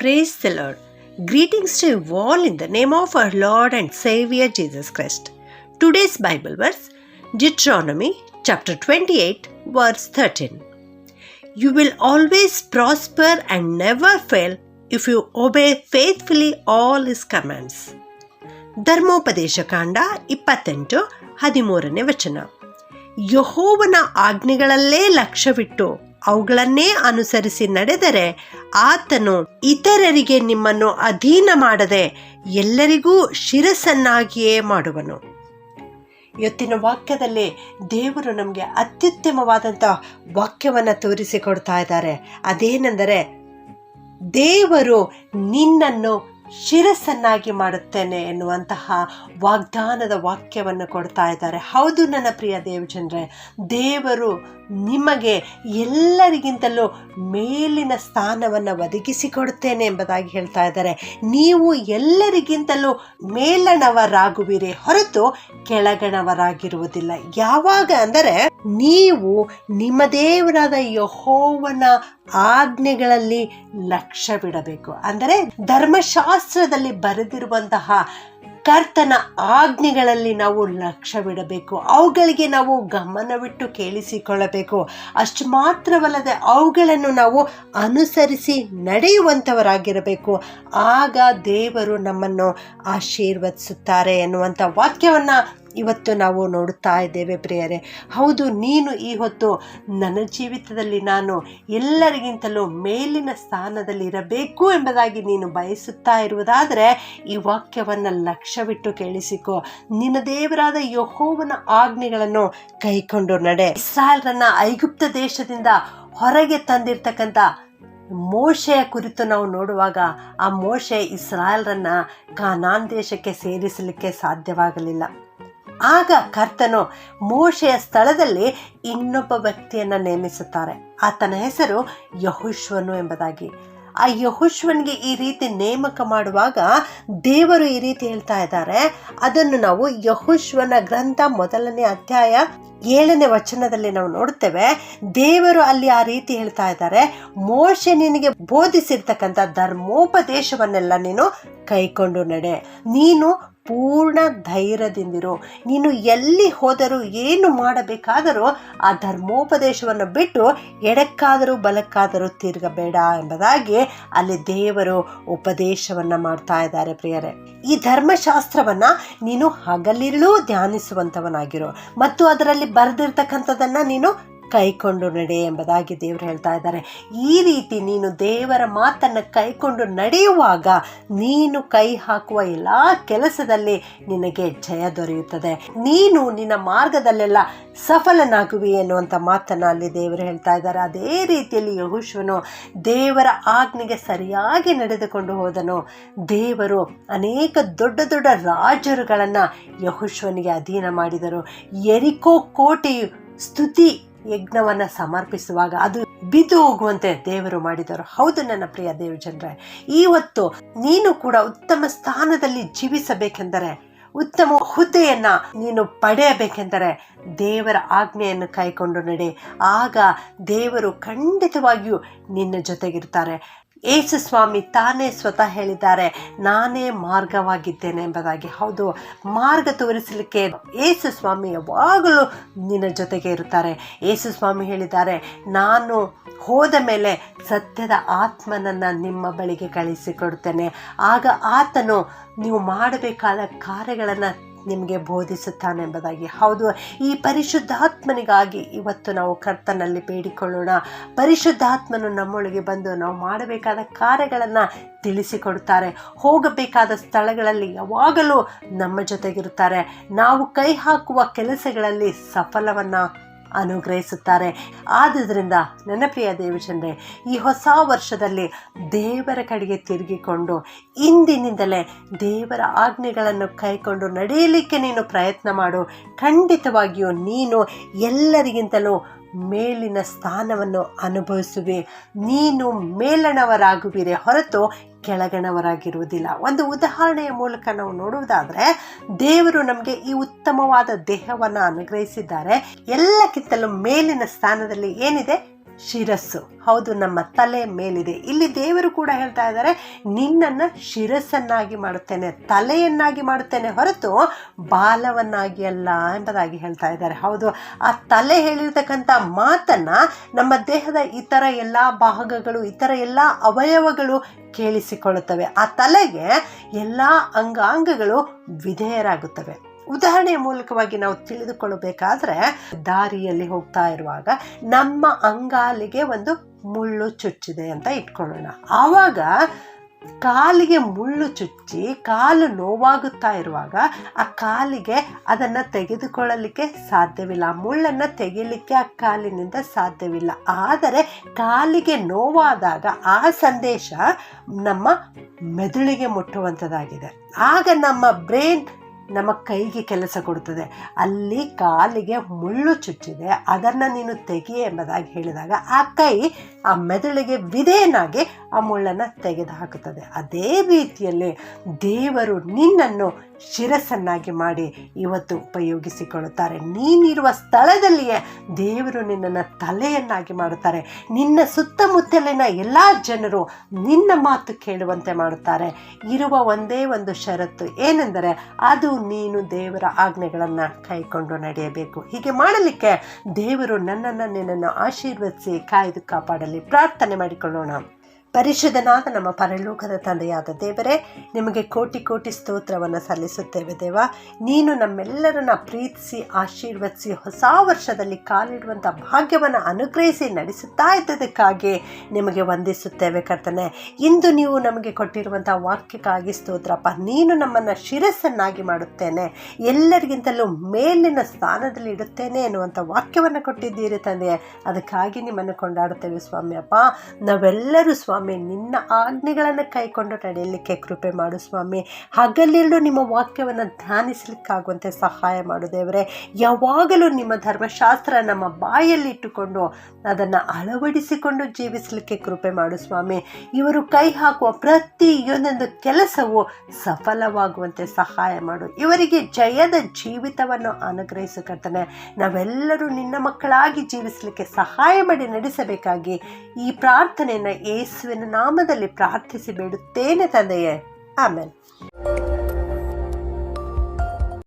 Praise the Lord. Greetings to you all in the name of our Lord and Savior Jesus Christ. Today's Bible verse Deuteronomy chapter 28, verse 13. You will always prosper and never fail if you obey faithfully all his commands. ಧರ್ಮೋಪದೇಶ ಕಾಂಡ ಇಪ್ಪತ್ತೆಂಟು ಹದಿಮೂರನೇ ವಚನ ಯಹೋವನ ಆಜ್ಞೆಗಳಲ್ಲೇ ಲಕ್ಷ್ಯವಿಟ್ಟು ಅವುಗಳನ್ನೇ ಅನುಸರಿಸಿ ನಡೆದರೆ ಆತನು ಇತರರಿಗೆ ನಿಮ್ಮನ್ನು ಅಧೀನ ಮಾಡದೆ ಎಲ್ಲರಿಗೂ ಶಿರಸನ್ನಾಗಿಯೇ ಮಾಡುವನು. ಇವತ್ತಿನ ವಾಕ್ಯದಲ್ಲಿ ದೇವರು ನಮಗೆ ಅತ್ಯುತ್ತಮವಾದಂಥ ವಾಕ್ಯವನ್ನು ತೋರಿಸಿಕೊಡ್ತಾ ಇದ್ದಾರೆ. ಅದೇನೆಂದರೆ ದೇವರು ನಿನ್ನನ್ನು ಶಿರಸನ್ನಾಗಿ ಮಾಡುತ್ತೇನೆ ಎನ್ನುವಂತಹ ವಾಗ್ದಾನದ ವಾಕ್ಯವನ್ನು ಕೊಡ್ತಾ ಇದ್ದಾರೆ. ಹೌದು ನನ್ನ ಪ್ರಿಯ ದೇವಜನರೇ ದೇವರು ನಿಮಗೆ ಎಲ್ಲರಿಗಿಂತಲೂ ಮೇಲಿನ ಸ್ಥಾನವನ್ನು ಒದಗಿಸಿಕೊಡುತ್ತೇನೆ ಎಂಬುದಾಗಿ ಹೇಳ್ತಾ ಇದ್ದಾರೆ. ನೀವು ಎಲ್ಲರಿಗಿಂತಲೂ ಮೇಲಣವರಾಗುವಿರಿ ಹೊರತು ಕೆಳಗಣವರಾಗಿರುವುದಿಲ್ಲ. ಯಾವಾಗ ಅಂದರೆ, ನೀವು ನಿಮ್ಮ ದೇವರಾದ ಯಹೋವನ ಆಜ್ಞೆಗಳಲ್ಲಿ ಲಕ್ಷ್ಯವಿಡಬೇಕು. ಅಂದರೆ ಧರ್ಮಶಾಸ್ತ್ರದಲ್ಲಿ ಬರೆದಿರುವಂತಹ ಕರ್ತನ ಆಜ್ಞೆಗಳಲ್ಲಿ ನಾವು ಲಕ್ಷ್ಯವಿಡಬೇಕು. ಅವುಗಳಿಗೆ ನಾವು ಗಮನವಿಟ್ಟು ಕೇಳಿಸಿಕೊಳ್ಳಬೇಕು. ಅಷ್ಟು ಮಾತ್ರವಲ್ಲದೆ ಅವುಗಳನ್ನು ನಾವು ಅನುಸರಿಸಿ ನಡೆಯುವಂಥವರಾಗಿರಬೇಕು. ಆಗ ದೇವರು ನಮ್ಮನ್ನು ಆಶೀರ್ವದಿಸುತ್ತಾರೆ ಎನ್ನುವಂಥ ವಾಕ್ಯವನ್ನು ಇವತ್ತು ನಾವು ನೋಡುತ್ತಾ ಇದ್ದೇವೆ ಪ್ರಿಯರೇ. ಹೌದು, ನೀನು ಈ ಹೊತ್ತು ನನ್ನ ಜೀವಿತದಲ್ಲಿ ನಾನು ಎಲ್ಲರಿಗಿಂತಲೂ ಮೇಲಿನ ಸ್ಥಾನದಲ್ಲಿ ಇರಬೇಕು ಎಂಬುದಾಗಿ ನೀನು ಬಯಸುತ್ತಾ ಇರುವುದಾದರೆ ಈ ವಾಕ್ಯವನ್ನು ಲಕ್ಷ್ಯವಿಟ್ಟು ಕೇಳಿಸಿಕೊ. ನಿನ್ನ ದೇವರಾದ ಯಹೋವನ ಆಜ್ಞೆಗಳನ್ನು ಕೈಕೊಂಡು ನಡೆ. ಇಸ್ರಾಯಲ್ರನ್ನ ಐಗುಪ್ತ ದೇಶದಿಂದ ಹೊರಗೆ ತಂದಿರ್ತಕ್ಕಂಥ ಮೋಶೆಯ ಕುರಿತು ನಾವು ನೋಡುವಾಗ ಆ ಮೋಶೆ ಇಸ್ರಾಯಲ್ರನ್ನ ಕಾನಾನ್ ದೇಶಕ್ಕೆ ಸೇರಿಸಲಿಕ್ಕೆ ಸಾಧ್ಯವಾಗಲಿಲ್ಲ. ಆಗ ಕರ್ತನು ಮೋಶೆಯ ಸ್ಥಳದಲ್ಲಿ ಇನ್ನೊಬ್ಬ ವ್ಯಕ್ತಿಯನ್ನು ನೇಮಿಸುತ್ತಾರೆ. ಆತನ ಹೆಸರು ಯಹುಶ್ವನು ಎಂಬುದಾಗಿ. ಆ ಯಹುಶ್ವನ್ಗೆ ಈ ರೀತಿ ನೇಮಕ ಮಾಡುವಾಗ ದೇವರು ಈ ರೀತಿ ಹೇಳ್ತಾ ಇದ್ದಾರೆ. ಅದನ್ನು ನಾವು ಯಹುಶ್ವನ ಗ್ರಂಥ ಮೊದಲನೇ ಅಧ್ಯಾಯ ಏಳನೇ ವಚನದಲ್ಲಿ ನಾವು ನೋಡ್ತೇವೆ ದೇವರು ಅಲ್ಲಿ ಆ ರೀತಿ ಹೇಳ್ತಾ ಇದ್ದಾರೆ. ಮೋಶೆ ನಿನಗೆ ಬೋಧಿಸಿರ್ತಕ್ಕಂಥ ಧರ್ಮೋಪದೇಶವನ್ನೆಲ್ಲ ನೀನು ಕೈಕೊಂಡು ನಡೆ. ನೀನು ಪೂರ್ಣ ಧೈರ್ಯದಿಂದಿರು. ನೀನು ಎಲ್ಲಿ ಹೋದರೂ ಏನು ಮಾಡಬೇಕಾದರೂ ಆ ಧರ್ಮೋಪದೇಶವನ್ನು ಬಿಟ್ಟು ಎಡಕ್ಕಾದರೂ ಬಲಕ್ಕಾದರೂ ತಿರುಗಬೇಡ ಎಂಬುದಾಗಿ ಅಲ್ಲಿ ದೇವರು ಉಪದೇಶವನ್ನು ಮಾಡ್ತಾ ಇದ್ದಾರೆ ಪ್ರಿಯರೇ. ಈ ಧರ್ಮಶಾಸ್ತ್ರವನ್ನು ನೀನು ಹಗಲಿರುಳು ಧ್ಯಾನಿಸುವಂಥವನಾಗಿರು. ಮತ್ತು ಅದರಲ್ಲಿ ಬರೆದಿರ್ತಕ್ಕಂಥದ್ದನ್ನು ನೀನು ಕೈಕೊಂಡು ನಡೆ ಎಂಬುದಾಗಿ ದೇವರು ಹೇಳ್ತಾ ಇದ್ದಾರೆ. ಈ ರೀತಿ ನೀನು ದೇವರ ಮಾತನ್ನು ಕೈಕೊಂಡು ನಡೆಯುವಾಗ ನೀನು ಕೈ ಹಾಕುವ ಎಲ್ಲ ಕೆಲಸದಲ್ಲಿ ನಿನಗೆ ಜಯ ದೊರೆಯುತ್ತದೆ. ನೀನು ನಿನ್ನ ಮಾರ್ಗದಲ್ಲೆಲ್ಲ ಸಫಲನಾಗುವಿ ಎನ್ನುವಂಥ ಮಾತನ್ನು ಅಲ್ಲಿ ದೇವರು ಹೇಳ್ತಾ ಇದ್ದಾರೆ. ಅದೇ ರೀತಿಯಲ್ಲಿ ಯಹುಶ್ವನು ದೇವರ ಆಜ್ಞೆಗೆ ಸರಿಯಾಗಿ ನಡೆದುಕೊಂಡು ಹೋದನು. ದೇವರು ಅನೇಕ ದೊಡ್ಡ ದೊಡ್ಡ ರಾಜರುಗಳನ್ನು ಯಹುಶ್ವನಿಗೆ ಅಧೀನ ಮಾಡಿದರು. ಎರಿಕೋ ಕೋಟೆಯು ಸ್ತುತಿ ಯಜ್ಞವನ್ನು ಸಮರ್ಪಿಸುವಾಗ ಅದು ಬಿದ್ದು ಹೋಗುವಂತೆ ದೇವರು ಮಾಡಿದರು ಹೌದು ನನ್ನ ಪ್ರಿಯ ದೇವ ಜನರೇ ಇವತ್ತು ನೀನು ಕೂಡ ಉತ್ತಮ ಸ್ಥಾನದಲ್ಲಿ ಜೀವಿಸಬೇಕೆಂದರೆ, ಉತ್ತಮ ಹುದ್ದೆಯನ್ನ ನೀನು ಪಡೆಯಬೇಕೆಂದರೆ ದೇವರ ಆಜ್ಞೆಯನ್ನು ಕೈಕೊಂಡು ನಡೆ. ಆಗ ದೇವರು ಖಂಡಿತವಾಗಿಯೂ ನಿನ್ನ ಜೊತೆಗಿರ್ತಾರೆ. ಏಸು ಸ್ವಾಮಿ ತಾನೇ ಸ್ವತಃ ಹೇಳಿದ್ದಾರೆ, ನಾನೇ ಮಾರ್ಗವಾಗಿದ್ದೇನೆ ಎಂಬುದಾಗಿ. ಹೌದು, ಮಾರ್ಗ ತೋರಿಸಲಿಕ್ಕೆ ಏಸು ಸ್ವಾಮಿ ಯಾವಾಗಲೂ ನಿನ್ನ ಜೊತೆಗೆ ಇರುತ್ತಾರೆ. ಏಸು ಸ್ವಾಮಿ ಹೇಳಿದ್ದಾರೆ, ನಾನು ಹೋದ ಮೇಲೆ ಸತ್ಯದ ಆತ್ಮನನ್ನು ನಿಮ್ಮ ಬಳಿಗೆ ಕಳಿಸಿಕೊಡ್ತೇನೆ. ಆಗ ಆತನು ನೀವು ಮಾಡಬೇಕಾದ ಕಾರ್ಯಗಳನ್ನು ನಿಮಗೆ ಬೋಧಿಸುತ್ತಾನೆ ಎಂಬುದಾಗಿ. ಹೌದು, ಈ ಪರಿಶುದ್ಧಾತ್ಮನಿಗಾಗಿ ಇವತ್ತು ನಾವು ಕರ್ತನಲ್ಲಿ ಬೇಡಿಕೊಳ್ಳೋಣ. ಪರಿಶುದ್ಧಾತ್ಮನು ನಮ್ಮೊಳಗೆ ಬಂದು ನಾವು ಮಾಡಬೇಕಾದ ಕಾರ್ಯಗಳನ್ನು ತಿಳಿಸಿಕೊಡ್ತಾರೆ ಹೋಗಬೇಕಾದ ಸ್ಥಳಗಳಲ್ಲಿ ಯಾವಾಗಲೂ ನಮ್ಮ ಜೊತೆಗಿರುತ್ತಾರೆ. ನಾವು ಕೈ ಹಾಕುವ ಕೆಲಸಗಳಲ್ಲಿ ಸಫಲವನ್ನು ಅನುಗ್ರಹಿಸುತ್ತಾರೆ. ಆದ್ದರಿಂದ ನನ್ನ ಪ್ರಿಯ ದೇವಚಂದ್ರೆ ಈ ಹೊಸ ವರ್ಷದಲ್ಲಿ ದೇವರ ಕಡೆಗೆ ತಿರುಗಿಕೊಂಡು ಇಂದಿನಿಂದಲೇ ದೇವರ ಆಜ್ಞೆಗಳನ್ನು ಕೈಕೊಂಡು ನಡೆಯಲಿಕ್ಕೆ ನೀನು ಪ್ರಯತ್ನ ಮಾಡು. ಖಂಡಿತವಾಗಿಯೂ ನೀನು ಎಲ್ಲರಿಗಿಂತಲೂ ಮೇಲಿನ ಸ್ಥಾನವನ್ನು ಅನುಭವಿಸುವೆ. ನೀನು ಮೇಲಣವರಾಗುವಿರೆ ಹೊರತು ಕೆಳಗಣವರಾಗಿರುವುದಿಲ್ಲ. ಒಂದು ಉದಾಹರಣೆಯ ಮೂಲಕ ನಾವು ನೋಡುವುದಾದರೆ, ದೇವರು ನಮಗೆ ಈ ಉತ್ತಮವಾದ ದೇಹವನ್ನು ಅನುಗ್ರಹಿಸಿದ್ದಾರೆ. ಎಲ್ಲಕ್ಕಿಂತಲೂ ಮೇಲಿನ ಸ್ಥಾನದಲ್ಲಿ ಏನಿದೆ? ಶಿರಸ್ಸು. ಹೌದು, ನಮ್ಮ ತಲೆ ಮೇಲಿದೆ. ಇಲ್ಲಿ ದೇವರು ಕೂಡ ಹೇಳ್ತಾ ಇದ್ದಾರೆ, ನಿನ್ನನ್ನು ಶಿರಸ್ಸನ್ನಾಗಿ ಮಾಡುತ್ತೇನೆ, ತಲೆಯನ್ನಾಗಿ ಮಾಡುತ್ತೇನೆ ಹೊರತು ಬಾಲವನ್ನಾಗಿ ಅಲ್ಲ ಎಂಬುದಾಗಿ ಹೇಳ್ತಾ ಇದ್ದಾರೆ. ಹೌದು, ಆ ತಲೆ ಹೇಳಿರ್ತಕ್ಕಂಥ ಮಾತನ್ನು ನಮ್ಮ ದೇಹದ ಇತರ ಎಲ್ಲ ಭಾಗಗಳು, ಇತರ ಎಲ್ಲ ಅವಯವಗಳು ಕೇಳಿಸಿಕೊಳ್ಳುತ್ತವೆ. ಆ ತಲೆಗೆ ಎಲ್ಲ ಅಂಗಾಂಗಗಳು ವಿಧೇಯರಾಗುತ್ತವೆ. ಉದಾಹರಣೆಯ ಮೂಲಕವಾಗಿ ನಾವು ತಿಳಿದುಕೊಳ್ಳಬೇಕಾದ್ರೆ, ದಾರಿಯಲ್ಲಿ ಹೋಗ್ತಾ ಇರುವಾಗ ನಮ್ಮ ಅಂಗಾಲಿಗೆ ಒಂದು ಮುಳ್ಳು ಚುಚ್ಚಿದೆ ಅಂತ ಇಟ್ಕೊಳ್ಳೋಣ. ಆವಾಗ ಕಾಲಿಗೆ ಮುಳ್ಳು ಚುಚ್ಚಿ, ಕಾಲು ನೋವಾಗುತ್ತಾ ಇರುವಾಗ ಆ ಕಾಲಿಗೆ ಅದನ್ನು ತೆಗೆದುಕೊಳ್ಳಲಿಕ್ಕೆ ಸಾಧ್ಯವಿಲ್ಲ. ಮುಳ್ಳನ್ನು ತೆಗಿಲಿಕ್ಕೆ ಆ ಕಾಲಿನಿಂದ ಸಾಧ್ಯವಿಲ್ಲ. ಆದರೆ ಕಾಲಿಗೆ ನೋವಾದಾಗ ಆ ಸಂದೇಶ ನಮ್ಮ ಮೆದುಳಿಗೆ ಮುಟ್ಟುವಂಥದ್ದಾಗಿದೆ ಆಗ ನಮ್ಮ ಬ್ರೈನ್ ನಮ್ಮ ಕೈಗೆ ಕೆಲಸ ಕೊಡುತ್ತದೆ ಅಲ್ಲಿ ಕಾಲಿಗೆ ಮುಳ್ಳು ಚುಚ್ಚಿದೆ. ಅದನ್ನು ನೀನು ತೆಗಿ ಎಂಬುದಾಗಿ ಹೇಳಿದಾಗ ಆ ಕೈ ಆ ಮೆದುಳಿಗೆ ವಿಧೇಯನಾಗಿ ಆ ಮುಳ್ಳನ್ನು ತೆಗೆದು ಹಾಕುತ್ತದೆ ಅದೇ ರೀತಿಯಲ್ಲಿ ದೇವರು ನಿನ್ನನ್ನು ಶಿರಸ್ಸನ್ನಾಗಿ ಮಾಡಿ ಇವತ್ತು ಉಪಯೋಗಿಸಿಕೊಳ್ಳುತ್ತಾರೆ. ನೀನಿರುವ ಸ್ಥಳದಲ್ಲಿಯೇ ದೇವರು ನಿನ್ನನ್ನು ತಲೆಯನ್ನಾಗಿ ಮಾಡುತ್ತಾರೆ. ನಿನ್ನ ಸುತ್ತಮುತ್ತಲಿನ ಎಲ್ಲ ಜನರು ನಿನ್ನ ಮಾತು ಕೇಳುವಂತೆ ಮಾಡುತ್ತಾರೆ. ಇರುವ ಒಂದೇ ಒಂದು ಷರತ್ತು ಏನೆಂದರೆ ಅದು ನೀನು ದೇವರ ಆಜ್ಞೆಗಳನ್ನು ಕೈಕೊಂಡು ನಡೆಯಬೇಕು. ಹೀಗೆ ಮಾಡಲಿಕ್ಕೆ ದೇವರು ನನ್ನನ್ನು ನಿನ್ನನ್ನು ಆಶೀರ್ವದಿಸಿ ಕಾಯ್ದು ಕಾಪಾಡಲಿ. ಪ್ರಾರ್ಥನೆ ಮಾಡಿಕೊಳ್ಳೋಣ. ಪರಿಶುದ್ಧನಾದ ನಮ್ಮ ಪರಲೋಕದ ತಂದೆಯಾದ ದೇವರೇ, ನಿಮಗೆ ಕೋಟಿ ಕೋಟಿ ಸ್ತೋತ್ರವನ್ನು ಸಲ್ಲಿಸುತ್ತೇವೆ ದೇವ. ನೀನು ನಮ್ಮೆಲ್ಲರನ್ನ ಪ್ರೀತಿಸಿ, ಆಶೀರ್ವದಿಸಿ, ಹೊಸ ವರ್ಷದಲ್ಲಿ ಕಾಲಿಡುವಂಥ ಭಾಗ್ಯವನ್ನು ಅನುಗ್ರಹಿಸಿ ನಡೆಸುತ್ತಾ ಇದ್ದದಕ್ಕಾಗಿ ನಿಮಗೆ ವಂದಿಸುತ್ತೇವೆ ಕರ್ತನೆ. ಇಂದು ನೀವು ನಮಗೆ ಕೊಟ್ಟಿರುವಂಥ ವಾಕ್ಯಕ್ಕಾಗಿ ಸ್ತೋತ್ರಪ್ಪ, ನೀನು ನಮ್ಮನ್ನು ಶಿರಸ್ಸನ್ನಾಗಿ ಮಾಡುತ್ತೇನೆ. ಎಲ್ಲರಿಗಿಂತಲೂ ಮೇಲಿನ ಸ್ಥಾನದಲ್ಲಿ ಇಡುತ್ತೇನೆ ಎನ್ನುವಂಥ ವಾಕ್ಯವನ್ನು ಕೊಟ್ಟಿದ್ದೀರಿ ತಂದೆ ಅದಕ್ಕಾಗಿ ನಿಮ್ಮನ್ನು ಕೊಂಡಾಡುತ್ತೇವೆ ಸ್ವಾಮಿಯಪ್ಪ. ನಾವೆಲ್ಲರೂ ಸ್ವಾಮಿ ನಿನ್ನ ಆಜ್ಞೆಗಳನ್ನು ಕೈಕೊಂಡು ನಡೆಯಲಿಕ್ಕೆ ಕೃಪೆ ಮಾಡು ಸ್ವಾಮಿ. ಹಗಲಿರಲು ನಿಮ್ಮ ವಾಕ್ಯವನ್ನು ಧ್ಯಾನಿಸಲಿಕ್ಕಾಗುವಂತೆ ಸಹಾಯ ಮಾಡು ದೇವರೇ. ಯಾವಾಗಲೂ ನಿಮ್ಮ ಧರ್ಮಶಾಸ್ತ್ರ ನಮ್ಮ ಬಾಯಲ್ಲಿ ಇಟ್ಟುಕೊಂಡು ಅದನ್ನು ಅಳವಡಿಸಿಕೊಂಡು ಜೀವಿಸಲಿಕ್ಕೆ ಕೃಪೆ ಮಾಡು ಸ್ವಾಮಿ. ಇವರು ಕೈ ಹಾಕುವ ಪ್ರತಿಯೊಂದೊಂದು ಕೆಲಸವು ಸಫಲವಾಗುವಂತೆ ಸಹಾಯ ಮಾಡು. ಇವರಿಗೆ ಜಯದ ಜೀವಿತವನ್ನು ಅನುಗ್ರಹಿಸು ಕರ್ತನೆ. ನಾವೆಲ್ಲರೂ ನಿನ್ನ ಮಕ್ಕಳಾಗಿ ಜೀವಿಸಲಿಕ್ಕೆ ಸಹಾಯ ಮಾಡಿ ನಡೆಸಬೇಕಾಗಿ ಈ ಪ್ರಾರ್ಥನೆಯನ್ನು ಯೇಸುವಿನ ನಾಮದಲ್ಲಿ ಪ್ರಾರ್ಥಿಸಿ ಬೇಡುತ್ತೇನೆ ತಂದೆಯೇ. ಆಮೇಲೆ